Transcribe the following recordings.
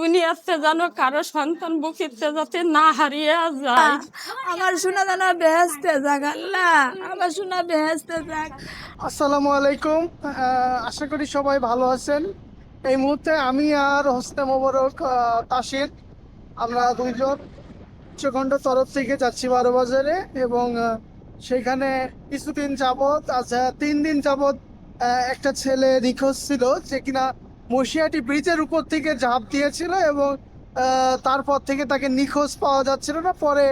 দুনিয়াতে যেন কারও সন্তান বুকিতে যাতে না হারিয়ে যায়। আমার শোনা জানা বেহেস্তে যাক আল্লাহ। আমার শোনা বেহেস্তে যাক। আসসালামু আলাইকুম। আশা করি সবাই ভালো আছেন। এই মুহূর্তে আমি আর হোসনে মোবারক তাসির আমরা দুইজন উচ্চখণ্ড তরফ থেকে যাচ্ছি বারো বাজারে এবং সেখানে কিছুদিন যাবৎ আচ্ছা তিন দিন যাবৎ একটা ছেলে নিখোঁজ ছিল যে কিনা মশিয়াটি ব্রিজের উপর থেকে ঝাঁপ দিয়েছিল এবং তারপর থেকে তাকে নিখোঁজ পাওয়া যাচ্ছিল না। পরে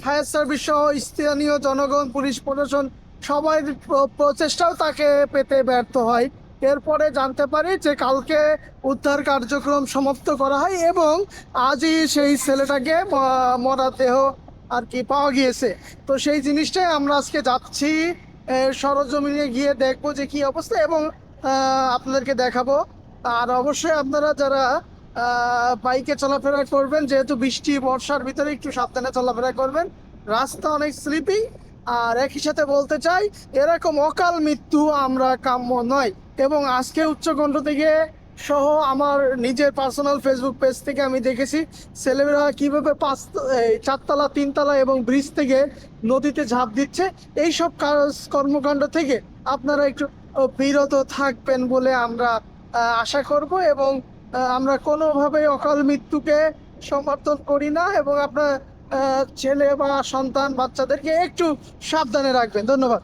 ফায়ার সার্ভিস সহ স্থানীয় জনগণ, পুলিশ প্রশাসন সবাই প্রচেষ্টাও তাকে পেতে ব্যর্থ হয়। এরপরে জানতে পারি যে কালকে উদ্ধার কার্যক্রম সমাপ্ত করা হয় এবং আজই সেই ছেলেটাকে ম- মরা আর কি পাওয়া গিয়েছে। তো সেই জিনিসটাই আমরা আজকে যাচ্ছি সরজমিনে গিয়ে দেখব যে কি অবস্থা এবং আপনাদেরকে দেখাবো। আর অবশ্যই আপনারা যারা বাইকে চলাফেরা করবেন, যেহেতু বৃষ্টি, বর্ষার ভিতরে একটু সাবধানে চলাফেরা করবেন, রাস্তা অনেক স্লিপি। আর একই সাথে বলতে চাই, এরকম অকাল মৃত্যু আমরা কাম্য নয়। এবং আজকে উচ্চকণ্ঠ থেকে সহ আমার নিজের পার্সোনাল ফেসবুক পেজ থেকে আমি দেখেছি, ছেলেমেয়েরা কীভাবে পাঁচ চারতলা, তিনতলা এবং ব্রিজ থেকে নদীতে ঝাঁপ দিচ্ছে। এইসব কাজ কর্মকাণ্ড থেকে আপনারা একটু বিরত থাকবেন বলে আমরা আশা করব এবং আমরা কোনোভাবে অকাল মৃত্যুকে সমর্থন করি না এবং আপনার ছেলে বা সন্তান বাচ্চাদেরকে একটু সাবধানে রাখবেন। ধন্যবাদ।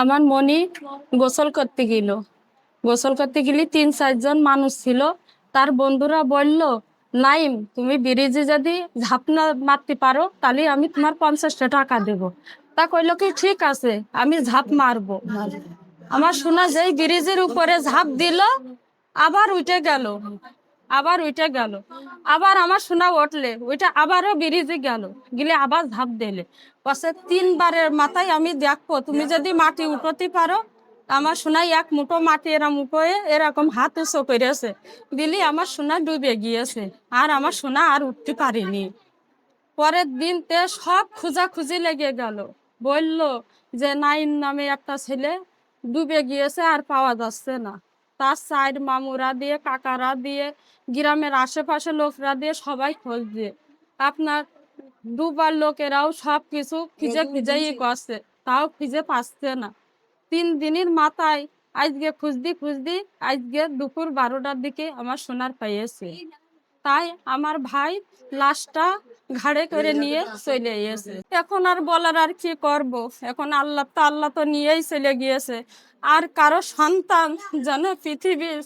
আমার মনি গোসল করতে গেল। গোসল করতে গেলে তিন চারজন মানুষ ছিল। তার বন্ধুরা বলল, নাইম, তুমি ব্রিজে যদি ঝাপনা মারতে পারো, তাহলে আমি তোমার পঞ্চাশটা টাকা দেব। তা কইল কি, ঠিক আছে, আমি ঝাঁপ মারবো। আমার শোনা যেই ব্রিজের উপরে ঝাঁপ দিল, আবার উঠে গেল, আবার উঠে গেল। আবার আমার শোনা উঠলে, ওইটা আবারও ব্রিজে গেল, গেলে আবার ঝাঁপ দিলে। পাশে তিনবারের মাথায় আমি দেখব। তুমি যদি মাটি উঠোতে পারো, আমার সোনাই এক মুঠো মাটি এরম উপরে এরকম হাত উঁচু করেছে। দিলি আমার সোনা ডুবে গিয়েছে, আর আমার সোনা আর উঠতে পারিনি। পরের দিনতে সব খুঁজাখুঁজি লেগে গেল। বলল যে, নাইন নামে একটা ছেলে ডুবে গিয়েছে আর পাওয়া যাচ্ছে না। তার সাইড মামুরা দিয়ে, কাকারা দিয়ে, গ্রামের আশেপাশে লোকরা দিয়ে সবাই খোঁজ দিয়ে, আপনার দুবার লোকেরাও সব কিছু খুঁজে খুঁজেই করছে তাও খুঁজে পাচ্ছে না। তিন দিনের মাথায় আজকে খুঁজদি খুঁজদি আজকে দুপুর বারোটার দিকে আমার সোনার পেয়েছে তাই আমার ভাই লাশটা ঘাড়ে করে নিয়ে চলে গিয়েছে। এখন আর বলার আর কি করব? এখন আল্লাহ তো আল্লাহ তো নিয়েই চলে গিয়েছে। আর কারও সন্তান যেন পৃথিবীর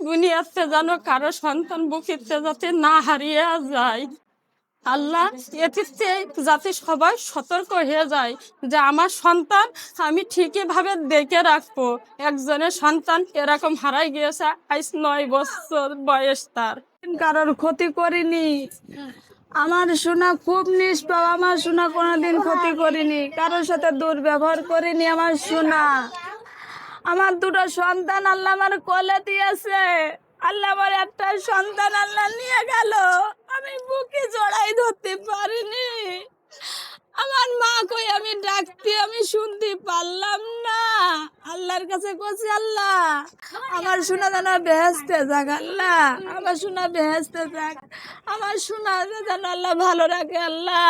দুনিয়াতে যেন কারও সন্তান বুকিতে যাতে না হারিয়ে যায়। আল্লাহ এটিতে যাতে সবাই সতর্ক হয়ে যায় যে আমার সন্তান আমি ঠিকই ভাবে দেখে রাখব। একজনের সন্তান এরকম হারাই গিয়েছে আজ নয় বছর বয়স তার। কারোর ক্ষতি করিনি। আমার শোনা খুব নিষ্পাপ, আমার শোনা কোনোদিন ক্ষতি করিনি। কারোর সাথে দুর্ব্যবহার করিনি আমার শোনা আমার দুটো সন্তান আল্লাহ আমার কলে দিয়েছে। আল্লাহ আমার একটা সন্তান আল্লাহ নিয়ে গেল আমি বুকে জড়াই ধরতে পারিনি আমার মা কই আমি ডাকতে আমি শুনতে পারলাম না আল্লাহর কাছে কছি আল্লাহ আমার শোনা যেন বেহেস্তে যাক আল্লাহ আমার শোনা বেহেস্তে যাক আমার শোনা যেন আল্লাহ ভালো রাখে আল্লাহ।